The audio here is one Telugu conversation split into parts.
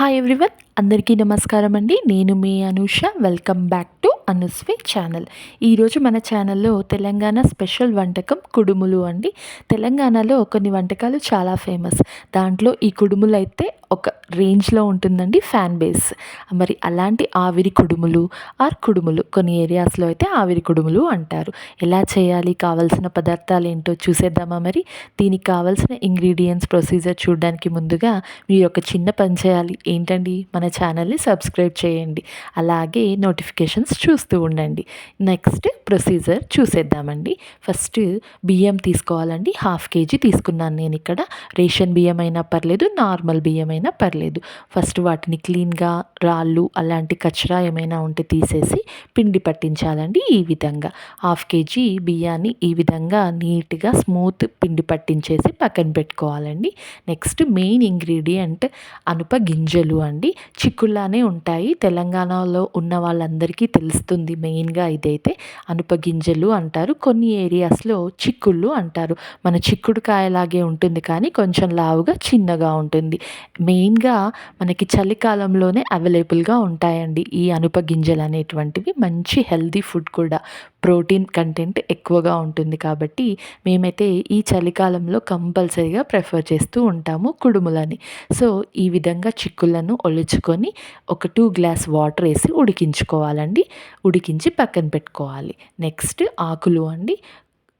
హాయ్ ఎవ్రీవన్ అందరికీ నమస్కారం అండి. నేను మీ Anusha. Welcome back to Anusvi channel ఈరోజు మన ఛానల్లో తెలంగాణ స్పెషల్ వంటకం కుడుములు అండి. తెలంగాణలో కొన్ని వంటకాలు చాలా ఫేమస్ దాంట్లో ఈ కుడుములు అయితే ఒక రేంజ్లో ఉంటుందండి ఫ్యాన్ బేస్. మరి అలాంటి ఆవిరి కుడుములు ఆర్ కుడుములు కొన్ని ఏరియాస్లో అయితే ఆవిరి కుడుములు అంటారు. ఎలా చేయాలి కావాల్సిన పదార్థాలు ఏంటో చూసేద్దామా మరి? దీనికి కావాల్సిన ఇంగ్రీడియంట్స్ ప్రొసీజర్ చూడడానికి ముందుగా మీరు ఒక చిన్న పని చేయాలి. ఏంటండి? మన ఛానల్ని సబ్స్క్రైబ్ చేయండి. అలాగే నోటిఫికేషన్స్ చూస్తూ ఉండండి. నెక్స్ట్ ప్రొసీజర్ చూసేద్దామండి. ఫస్ట్ బియ్యం తీసుకోవాలండి. హాఫ్ కేజీ తీసుకున్నాను నేను ఇక్కడ. రేషన్ బియ్యం అయినా పర్లేదు నార్మల్ బియ్యం అయినా పర్లేదు. ఫస్ట్ వాటిని క్లీన్గా రాళ్ళు అలాంటి కచరా ఏమైనా ఉంటే తీసేసి పిండి పట్టించాలండి ఈ విధంగా. హాఫ్ కేజీ బియ్యాన్ని ఈ విధంగా నీట్గా స్మూత్ పిండి పట్టించేసి పక్కన పెట్టుకోవాలండి. నెక్స్ట్ మెయిన్ ఇంగ్రీడియంట్ అనుప గింజలు అండి. చిక్కుల్లానే ఉంటాయి. తెలంగాణలో ఉన్న వాళ్ళందరికీ తెలుస్తుంది మెయిన్గా ఇదైతే. అనుప గింజలు అంటారు. కొన్ని ఏరియాస్లో చిక్కుళ్ళు అంటారు. మన చిక్కుడు కాయలాగే ఉంటుంది కానీ కొంచెం లావుగా చిన్నగా ఉంటుంది. మెయిన్గా మనకి చలికాలంలోనే అవైలబుల్గా ఉంటాయండి ఈ అనుప గింజలు అనేటువంటివి. మంచి హెల్దీ ఫుడ్ కూడా. ప్రోటీన్ కంటెంట్ ఎక్కువగా ఉంటుంది కాబట్టి మేమైతే ఈ చలికాలంలో కంపల్సరీగా ప్రిఫర్ చేస్తూ ఉంటాము కుడుములని. సో ఈ విధంగా చిక్కులను ఒలుచుకొని ఒక టూ గ్లాస్ వాటర్ వేసి ఉడికించుకోవాలండి. ఉడికించి పక్కన పెట్టుకోవాలి. నెక్స్ట్ ఆకులు అండి.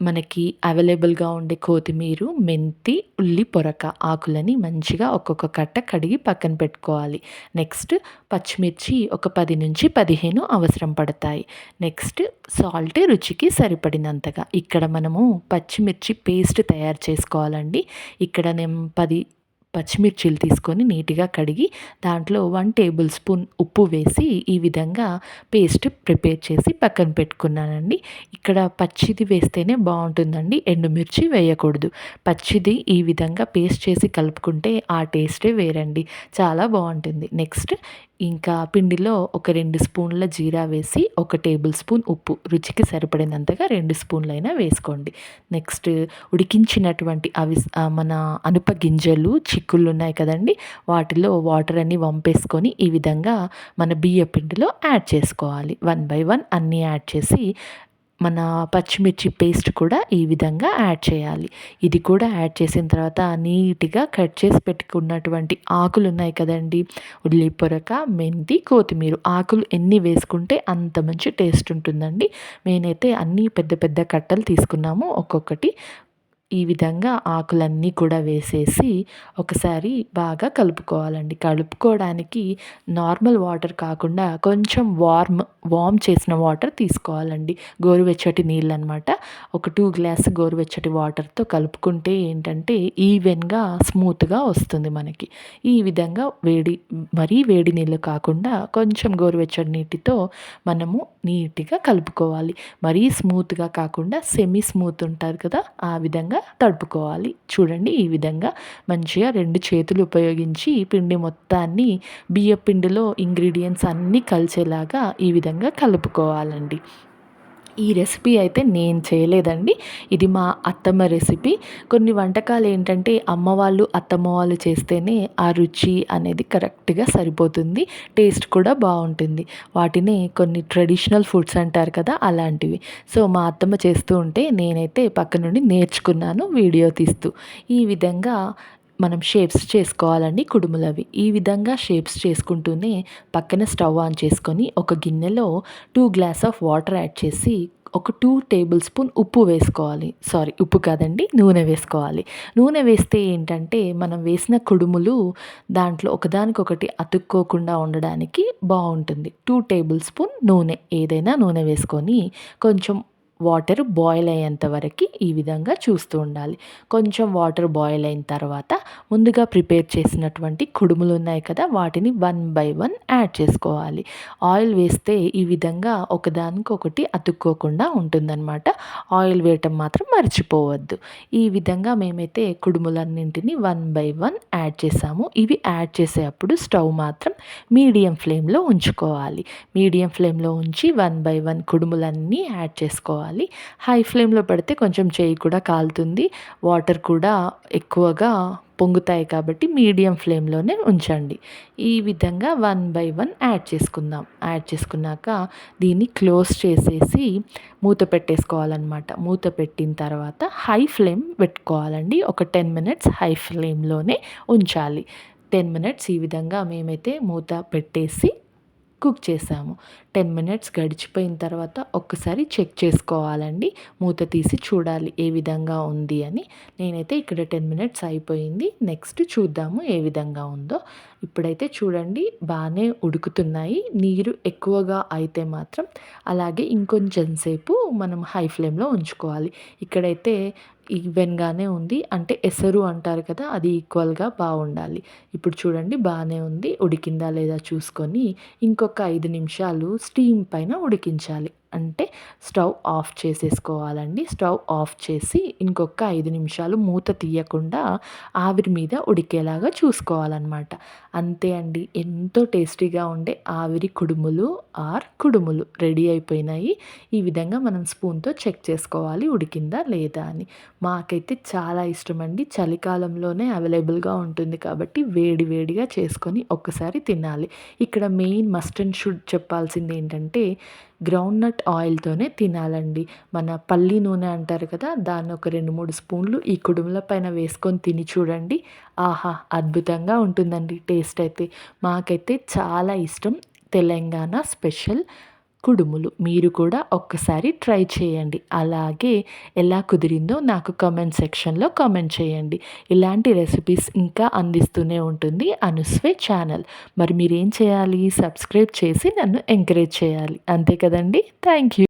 మనకి అవైలబుల్గా ఉండే కొత్తిమీర మెంతి ఉల్లి పొరక ఆకులని మంచిగా ఒక్కొక్క కట్ట కడిగి పక్కన పెట్టుకోవాలి. నెక్స్ట్ పచ్చిమిర్చి ఒక పది నుంచి పదిహేను అవసరం పడతాయి. నెక్స్ట్ సాల్ట్ రుచికి సరిపడినంతగా. ఇక్కడ మనము పచ్చిమిర్చి పేస్ట్ తయారు చేసుకోవాలండి. ఇక్కడ నేను పది పచ్చిమిర్చిలు తీసుకొని నీట్గా కడిగి దాంట్లో వన్ టేబుల్ స్పూన్ ఉప్పు వేసి ఈ విధంగా పేస్ట్ ప్రిపేర్ చేసి పక్కన పెట్టుకున్నానండి. ఇక్కడ పచ్చిది వేస్తేనే బాగుంటుందండి. ఎండుమిర్చి వేయకూడదు. పచ్చిది ఈ విధంగా పేస్ట్ చేసి కలుపుకుంటే ఆ టేస్టే వేరండి. చాలా బాగుంటుంది. నెక్స్ట్ ఇంకా పిండిలో ఒక రెండు స్పూన్ల జీరా వేసి ఒక టేబుల్ స్పూన్ ఉప్పు. రుచికి సరిపడినంతగా రెండు స్పూన్లైనా వేసుకోండి. నెక్స్ట్ ఉడికించినటువంటి అవి మన అనుప గింజలు చిక్కుళ్ళు ఉన్నాయి కదండి వాటిలో వాటర్ అన్ని వంపేసుకొని ఈ విధంగా మన బియ్య పిండిలో యాడ్ చేసుకోవాలి. వన్ బై వన్ అన్నీ యాడ్ చేసి మన పచ్చిమిర్చి పేస్ట్ కూడా ఈ విధంగా యాడ్ చేయాలి. ఇది కూడా యాడ్ చేసిన తర్వాత నీట్గా కట్ చేసి పెట్టుకున్నటువంటి ఆకులు ఉన్నాయి కదండి. ఉల్లి పొరక మెంతి కొత్తిమీర ఆకులు ఎన్ని వేసుకుంటే అంత మంచి టేస్ట్ ఉంటుందండి. నేనైతే అన్నీ పెద్ద పెద్ద కట్టలు తీసుకున్నాము. ఒక్కొక్కటి ఈ విధంగా ఆకులన్నీ కూడా వేసేసి ఒకసారి బాగా కలుపుకోవాలండి. కలుపుకోవడానికి నార్మల్ వాటర్ కాకుండా కొంచెం వార్మ్ వార్మ్ చేసిన వాటర్ తీసుకోవాలండి. గోరువెచ్చటి నీళ్ళు అనమాట ఒక టూ గ్లాస్ గోరువెచ్చటి వాటర్తో కలుపుకుంటే ఏంటంటే ఈవెన్గా స్మూత్గా వస్తుంది మనకి. ఈ విధంగా వేడి మరీ వేడి నీళ్ళు కాకుండా కొంచెం గోరువెచ్చటి నీటితో మనము నీట్గా కలుపుకోవాలి. మరీ స్మూత్గా కాకుండా సెమీ స్మూత్ ఉంటారు కదా ఆ విధంగా తడుపుకోవాలి. చూడండి ఈ విధంగా మంచిగా రెండు చేతులు ఉపయోగించి పిండి మొత్తాన్ని బియ్య పిండిలో ఇంగ్రీడియంట్స్ అన్నీ కలిసేలాగా ఈ విధంగా కలుపుకోవాలండి. ఈ రెసిపీ అయితే నేను చేయలేదండి. ఇది మా అత్తమ్మ రెసిపీ. కొన్ని వంటకాలు ఏంటంటే అమ్మ వాళ్ళు అత్తమ్మ వాళ్ళు చేస్తేనే ఆ రుచి అనేది కరెక్ట్గా సరిపోతుంది. టేస్ట్ కూడా బాగుంటుంది. వాటిని కొన్ని ట్రెడిషనల్ ఫుడ్స్ అంటారు కదా అలాంటివి. సో మా అత్తమ్మ చేస్తూ ఉంటే నేనైతే పక్క నుండి నేర్చుకున్నాను వీడియో తీస్తూ. ఈ విధంగా మనం షేప్స్ చేసుకోవాలండి కుడుములవి. ఈ విధంగా షేప్స్ చేసుకుంటూనే పక్కన స్టవ్ ఆన్ చేసుకొని ఒక గిన్నెలో two glass of water add చేసి ఒక టూ టేబుల్ స్పూన్ ఉప్పు వేసుకోవాలి. సారీ ఉప్పు కాదండి నూనె వేసుకోవాలి. నూనె వేస్తే ఏంటంటే మనం వేసిన కుడుములు దాంట్లో ఒకదానికొకటి అతుక్కోకుండా ఉండడానికి బాగుంటుంది. టూ టేబుల్ స్పూన్ నూనె ఏదైనా నూనె వేసుకొని కొంచెం వాటర్ బాయిల్ అయ్యేంత వరకు ఈ విధంగా చూస్తూ ఉండాలి. కొంచెం వాటర్ బాయిల్ అయిన తర్వాత ముందుగా ప్రిపేర్ చేసినటువంటి కుడుములు ఉన్నాయి కదా వాటిని వన్ బై వన్ యాడ్ చేసుకోవాలి. ఆయిల్ వేస్తే ఈ విధంగా ఒకదానికొకటి అతుక్కోకుండా ఉంటుందన్నమాట. ఆయిల్ వేయటం మాత్రం మర్చిపోవద్దు. ఈ విధంగా మేమైతే కుడుములన్నింటినీ వన్ బై వన్ యాడ్ చేసాము. ఇవి యాడ్ చేసేటప్పుడు స్టవ్ మాత్రం మీడియం ఫ్లేమ్లో ఉంచుకోవాలి. మీడియం ఫ్లేమ్లో ఉంచి వన్ బై వన్ కుడుములన్నీ యాడ్ చేసుకోవాలి. చేసుకోవాలి హై ఫ్లేమ్లో పెడితే కొంచెం చేయి కూడా కాలుతుంది. వాటర్ కూడా ఎక్కువగా పొంగుతాయి కాబట్టి మీడియం ఫ్లేమ్లోనే ఉంచండి. ఈ విధంగా వన్ బై వన్ యాడ్ చేసుకుందాం. యాడ్ చేసుకున్నాక దీన్ని క్లోజ్ చేసేసి మూత పెట్టేసుకోవాలన్నమాట. మూత పెట్టిన తర్వాత హై ఫ్లేమ్ పెట్టుకోవాలండి. ఒక టెన్ మినిట్స్ హై ఫ్లేమ్లోనే ఉంచాలి. టెన్ మినిట్స్ ఈ విధంగా మేమైతే మూత పెట్టేసి కుక్ చేసాము. టెన్ మినిట్స్ గడిచిపోయిన తర్వాత ఒక్కసారి చెక్ చేసుకోవాలండి. మూత తీసి చూడాలి ఏ విధంగా ఉంది అని. నేనైతే ఇక్కడ టెన్ మినిట్స్ అయిపోయింది. నెక్స్ట్ చూద్దాము ఏ విధంగా ఉందో. ఇప్పుడైతే చూడండి బాగానే ఉడుకుతున్నాయి. నీరు ఎక్కువగా అయితే మాత్రం అలాగే ఇంకొంచెం సేపు మనం హై ఫ్లేమ్లో ఉంచుకోవాలి. ఇక్కడైతే ఈవెన్గానే ఉంది. అంటే ఎసరు అంటారు కదా అది ఈక్వల్గా బాగుండాలి. ఇప్పుడు చూడండి బాగానే ఉంది. ఉడికిందా లేదా చూసుకొని ఇంకొక ఐదు నిమిషాలు స్టీమ్ పైన ఉడికించాలి. అంటే స్టవ్ ఆఫ్ చేసేసుకోవాలండి. స్టవ్ ఆఫ్ చేసి ఇంకొక ఐదు నిమిషాలు మూత తీయకుండా ఆవిరి మీద ఉడికేలాగా చూసుకోవాలన్నమాట. అంతే అండి. ఎంతో టేస్టీగా ఉండే ఆవిరి కుడుములు ఆర్ కుడుములు రెడీ అయిపోయినాయి. ఈ విధంగా మనం స్పూన్తో చెక్ చేసుకోవాలి ఉడికిందా లేదా అని. మాకైతే చాలా ఇష్టం అండి చలికాలంలోనే అవైలబుల్గా ఉంటుంది కాబట్టి వేడి వేడిగా చేసుకొని ఒక్కసారి తినాలి. ఇక్కడ మెయిన్ మస్ట్ అండ్ షుడ్ చెప్పాల్సింది ఏంటంటే గ్రౌండ్ నట్ ఆయిల్తోనే తినాలండి. మన పల్లి నూనె అంటారు కదా దాన్ని ఒక రెండు మూడు స్పూన్లు ఈ కుడుముల పైన వేసుకొని తిని చూడండి. ఆహా అద్భుతంగా ఉంటుందండి టేస్ట్ అయితే. మాకైతే చాలా ఇష్టం తెలంగాణ స్పెషల్ కుడుములు. మీరు కూడా ఒక్కసారి ట్రై చేయండి. అలాగే ఎలా కుదిరిందో నాకు కామెంట్ సెక్షన్లో కామెంట్ చేయండి. ఇలాంటి రెసిపీస్ ఇంకా అందిస్తూనే ఉంటుంది అనుస్వే ఛానల్. మరి మీరేం చేయాలి? సబ్స్క్రైబ్ చేసి నన్ను ఎంకరేజ్ చేయాలి. అంతే కదండి? Thank you.